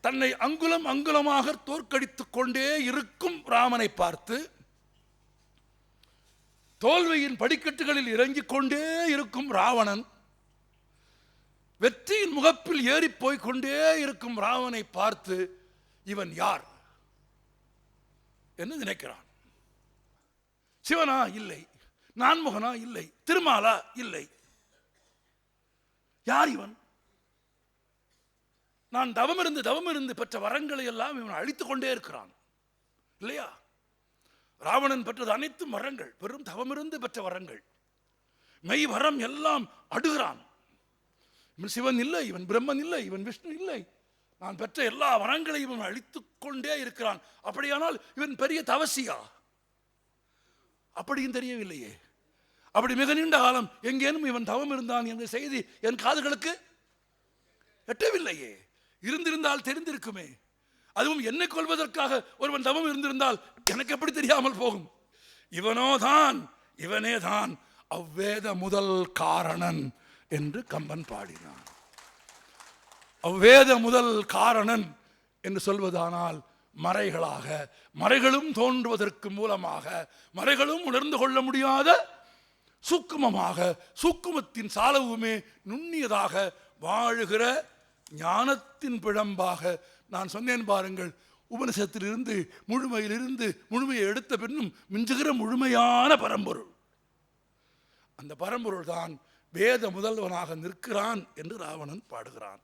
தன்னை அங்குலம் அங்குலமாக தோற்கடித்துக் கொண்டே இருக்கும் ராமனை பார்த்து தோல்வியின் படிக்கட்டுகளில் இறங்கிக் கொண்டே இருக்கும் ராவணன் வெற்றியின் முகப்பில் ஏறி போய் கொண்டே இருக்கும் ராவனை பார்த்து இவன் யார்? என்று நினைக்கிறான். சிவனா? இல்லை. நான்முகனா? இல்லை. திருமாலா? இல்லை. யார் இவன்? நான் தவம் இருந்து தவம் இருந்து பெற்ற வரங்களை எல்லாம் இவன் அழித்து கொண்டே இருக்கிறான். இல்லையா? ராவணன் பெற்றது அனைத்தும் வரங்கள் வெறும் தவமிருந்து பெற்ற வரங்கள். மெய் வரம் எல்லாம் அடுகிறான். இவன் சிவன் இல்லை இவன் பிரம்மன் இல்லை இவன் விஷ்ணு இல்லை. நான் பெற்ற எல்லா வரங்களையும் இவன் அழித்து கொண்டே இருக்கிறான். அப்படியானால் இவன் பெரிய தவசியா? அப்படியும் தெரியவில்லையே. அப்படி மிக நீண்ட காலம் எங்கேனும் இவன் தவம் இருந்தான் என்ற செய்தி என் காதுகளுக்கு எட்டவில்லையே. இருந்திருந்தால் தெரிந்திருக்குமே. அதுவும் என்னை கொள்வதற்காக ஒருவன் தவம் இருந்திருந்தால் எனக்கு எப்படி தெரியாமல் போகும்? இவனோ தான் இவனே தான் அவ்வேத முதல் காரணன் என்று கம்பன் பாடினான். அவ்வேத முதல் காரணன் என்று சொல்வதானால் மறைகளாக மறைகளும் தோன்றுவதற்கு மூலமாக மறைகளும் உணர்ந்து கொள்ள முடியாத சூக்குமமாக சூக்குமத்தின் சாலவுமே நுண்ணியதாக வாழுகிற ஞானத்தின் பிழம்பாக நான் சொன்னேன் பாருங்கள். உபனிஷத்திலிருந்து முழுமையிலிருந்து முழுமையை எடுத்த பின்னும் மிஞ்சுகிற முழுமையான பரம்பொருள். அந்த பரம்பொருள் தான் வேத முதல்வனாக நிற்கிறான் என்று ராவணன் பாடுகிறான்.